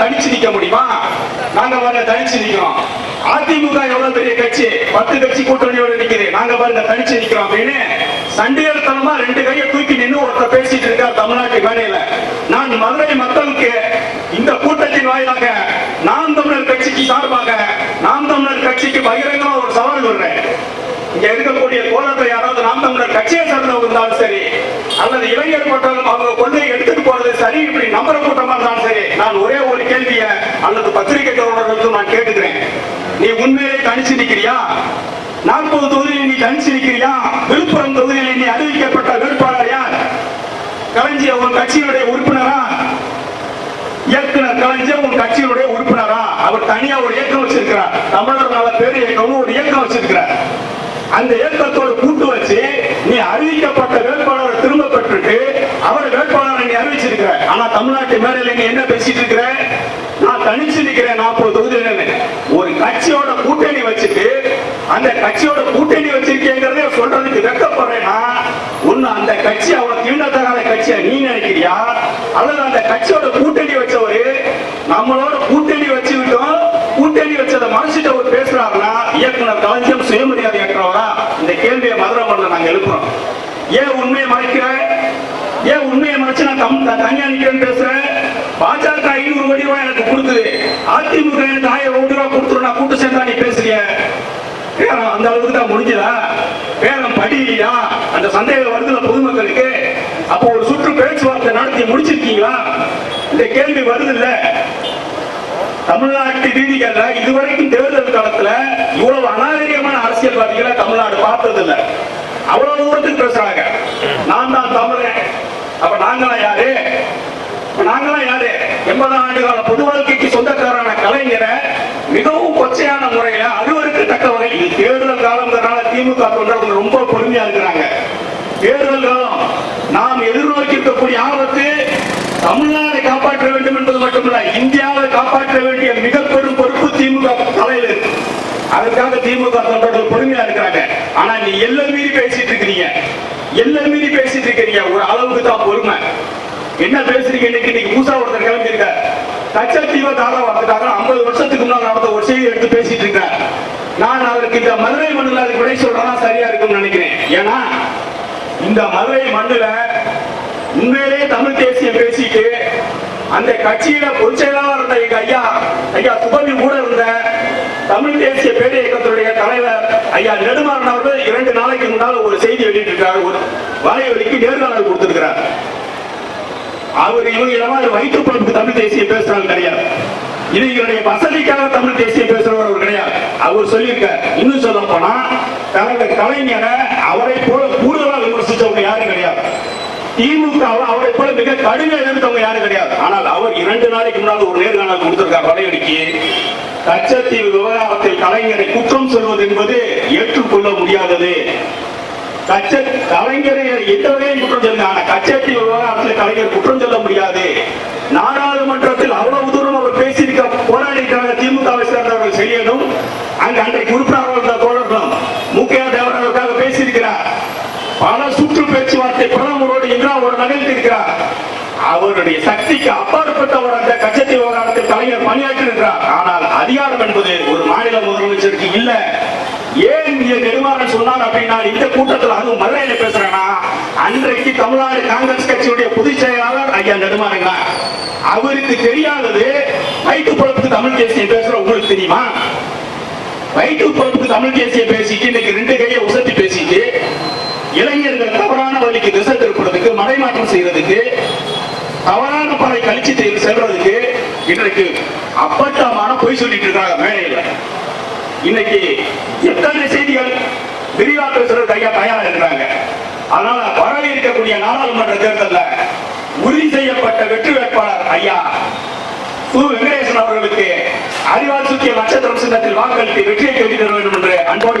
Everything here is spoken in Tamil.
தனிச்சு நிக்க முடியுமா? நாங்க பாருங்க தனிச்சு நிக்கிறோம். அதிமுக எவ்வளவு பெரிய கட்சி? பத்து கட்சி கூட்டணியோட நிக்குது. நாங்க பாருங்க தனிச்சு நிக்கிறோம் அப்படின்னு சண்டிகர்த்தனமா ரெண்டு கையை தூக்கி நின்று ஒருத்தர் பேசிட்டு இருக்கா தமிழ்நாட்டு மேடையில. நான் மதுரை மக்களுக்கு இந்த கூட்டத்தின் வாயிலாக நாம் தமிழர் கட்சிக்கு சார்பாக நாம் தமிழர் கட்சிக்கு பகிரங்கமா ஒரு சவால் விடுறேன் இங்க இருக்கக்கூடிய கோலத்தை யாராவது நாம் தமிழர் கட்சியை சார்ந்தவங்க இருந்தாலும் சரி அல்லது இளைஞர் கூட்டம் அவங்க கொள்கையை எடுத்துட்டு போறது சரி இப்படி நம்புற கூட்டமா இருந்தாலும் சரி நான் ஒரே ஒரு கேள்விய அல்லது பத்திரிகை தோழர்களுக்கும் நான் கேட்டுக்கிறேன். நீ உண்மையிலே தனிச்சு நிக்கிறியா? நாற்பது தொகுதியில் நீ தனிச்சு நிக்கிறியா? விழுப்புரம் தொகுதியில் நீ அறிவிக்கப்பட்ட வேட்பாளர் யார்? கலைஞர் உன் கட்சியினுடைய உறுப்பினரா? இயக்குனர் கலைஞர் உன் கட்சியினுடைய உறுப்பினரா? அவர் தனியா ஒரு இயக்கம் வச்சிருக்கிறார். தமிழர் நல பேர் இயக்கம்னு ஒரு இயக்கம் வச்சிருக்கிறார். அந்த ஏக்கத்தோடு கூட்டு வச்சு நீ அறிவிக்கப்பட்ட வேட்பாளரை திரும்ப பெற்றுட்டு அவர் வேட்பாளரை நீ அறிவிச்சிருக்கிற. ஆனா தமிழ்நாட்டு மேடையில் நீ என்ன பேசிட்டு இருக்கிற? நான் தனிச்சு நிக்கிறேன் நாற்பது தொகுதியில் ஒரு கட்சியோட கூட்டணி வச்சுட்டு அந்த கட்சியோட கூட்டணி வச்சிருக்கேங்கிறதே சொல்றதுக்கு வெக்கப்படுறேன்னா ஒண்ணு அந்த கட்சி அவ்வளவு தீண்டத்தகாத கட்சியா நீ நினைக்கிறியா? அல்லது அந்த கட்சியோட கூட்டணி வச்சவரு நம்மளோட கூட்டணி வச்சுக்கிட்டோம் கூட்டணி வச்சதை மறைச்சிட்டு அவர் பேசுறாருன்னா இயக்குனர் கலைஞர் சுயமரியாதை ஏற்றவரா? இந்த கேள்வியை மதுரை மண்ணில் நாங்க எழுப்புறோம். ஏன் உண்மையை மறைக்கிற? ஏன் உண்மையை மறைச்சு நான் தம் நான் தனியா நிக்கிறேன்னு பேசுறேன் பாஜக ஐநூறு கோடி ரூபாய் எனக்கு கொடுக்குது. அதிமுக எனக்கு ஆயிரம் கோடி ரூபாய் கொடுத்துரும். நான் கூட்டு சேர்ந்தா நீ பேசுறிய. பேரம் அந்த அளவுக்கு தான் முடிஞ்சதா? பேரம் படியா அந்த சந்தேகம் வருதுல பொதுமக்களுக்கு. அப்போ ஒரு சுற்று பேச்சுவார்த்தை நடத்தி முடிச்சிருக்கீங்களா? இந்த கேள்வி வருது இல்லை தமிழ்நாட்டு ரீதிகள்ல இதுவரைக்கும் தேர்தல் காலத்துல இவ்வளவு அநாகரிகமான அரசியல்வாதிகளை தமிழ்நாடு பார்த்தது இல்ல அவ்வளவு தூரத்துக்கு பேசுறாங்க. நான் தான் தமிழன். அப்ப நாங்களாம் யாரு? நாங்களாம் யாரு? எண்பதாம் ஆண்டு கால பொது வாழ்க்கைக்கு சொந்தக்காரான கலைஞரை மிகவும் கொச்சையான முறையில அறுவருக்கு தக்க வகை இது தேர்தல் காலங்கிறனால திமுக தொண்டர்கள் ரொம்ப பொறுமையா இருக்கிறாங்க. தேர்தல் காலம் நாம் எதிர்நோக்கி இருக்கக்கூடிய ஆபத்து தமிழ்நாட்டை காப்பாற்ற வேண்டும் என்பது மட்டுமல்ல இந்தியாவை காப்பாற்ற வேண்டிய மிக பெரும் பொறுப்பு திமுக தலையில் இருக்கு. அதுக்காக திமுக தொண்டர்கள் பொறுமையா இருக்கிறாங்க. ஆனா நீ எல்லை மீறி பேசிட்டு இருக்கிறீங்க. எல்லை மீறி பேசிட்டு இருக்கிறீங்க. ஒரு அளவுக்கு தான் பொறுமை. என்ன பேசுறீங்க? இன்னைக்கு இன்னைக்கு மூசா ஒருத்தர் கிளம்பியிருக்க கச்சத்தீவை தாரா வந்துட்டாங்க ஐம்பது வருஷத்துக்கு முன்னால் நடந்த ஒரு செய்தி எடுத்து பேசிட்டு இருக்கேன் நான் அவருக்கு இந்த மதுரை மண்ணில் அதுக்கு விடை சொல்றதா சரியா இருக்கும்னு நினைக்கிறேன். ஏன்னா இந்த மதுரை மண்ணில் உண்மையிலேயே தமிழ் தேசியம் பேசிட்டு அந்த கட்சியில பொதுச் செயலாளர் இருந்த எங்க ஐயா ஐயா துபதி கூட இருந்த தமிழ் தேசிய பேர் இயக்கத்துடைய தலைவர் ஐயா நெடுமாறன் அவர்கள் இரண்டு நாளைக்கு முன்னால் ஒரு செய்தி வெளியிட்டிருக்காரு ஒரு வலைவலிக்கு நேர்காணல் கொடுத்திருக்கிறார். அவர் இவங்க இடமா வயிற்று பொழுப்பு தமிழ் தேசியம் பேசுறாங்க கிடையாது. இது இவருடைய வசதிக்காக தமிழ் தேசியம் பேசுறவர் அவர் கிடையாது. அவர் சொல்லியிருக்கார். இன்னும் சொல்ல போனா தனது கலைஞரை அவரை போல கூடுதலா விமர்சிச்சவங்க யாரும் கிடையாது திமுக அவரை போல மிக கடுமையாக எதிர்த்தவங்க யாரும் கிடையாது. ஆனால் அவர் இரண்டு நாளைக்கு முன்னால் ஒரு நேர்காணல் கொடுத்திருக்கார் படையெடுக்கி கச்சத்தீவு விவகாரத்தில் கலைஞரை குற்றம் சொல்வது என்பது ஏற்றுக்கொள்ள முடியாதது. கச்ச கலைஞரை எந்த வகையும் குற்றம் சொல்லுங்க ஆனா கச்சத்தீவு விவகாரத்தில் கலைஞர் குற்றம் சொல்ல முடியாது. நாடாளுமன்றத்தில் அவ்வளவு தூரம் அவர் பேசியிருக்க அவருடைய சக்திக்கு அப்பாற்பட்டவர் அந்த கச்சத்தி விவகாரத்தில் கலைஞர் பணியாற்றி இருக்கிறார் ஆனால் அதிகாரம் என்பது ஒரு மாநில முதலமைச்சருக்கு இல்ல. ஏன் இங்க நெடுமாறன் சொன்னார் அப்படின்னா இந்த கூட்டத்தில் அதுவும் மதுரையில பேசுறேன்னா அன்றைக்கு தமிழ்நாடு காங்கிரஸ் கட்சியுடைய பொதுச் செயலாளர் ஐயா நெடுமாறன் அவருக்கு தெரியாதது வயிற்று பொழப்புக்கு தமிழ் தேசியம் பேசுற உங்களுக்கு தெரியுமா? வயிற்று பொழப்புக்கு தமிழ் தேசியம் பேசிட்டு இன்னைக்கு ரெண்டு கையை உசத்தி பேசிட்டு இளைஞர்கள் தவறான வழிக்கு திசை திருப்புறதுக்கு மடைமாற்றம் செய்யறதுக்கு தவறான பலை கழிச்சு செல்றதுக்கு இன்றைக்கு அப்பட்டமான பொய் சொல்லிட்டு இருக்காங்க மேடையில். இன்னைக்கு எத்தனை செய்திகள் விரிவா பேசுறதுக்கு ஐயா தயாரா இருக்கிறாங்க. அதனால வர இருக்கக்கூடிய நாடாளுமன்ற தேர்தலில் உறுதி செய்யப்பட்ட வெற்றி வேட்பாளர் ஐயா சு வெங்கடேசன் அவர்களுக்கு அறிவால் சுற்றிய நட்சத்திரம் சின்னத்தில் வாக்களித்து வெற்றியை பெற்று தர வேண்டும் என்று அன்போடு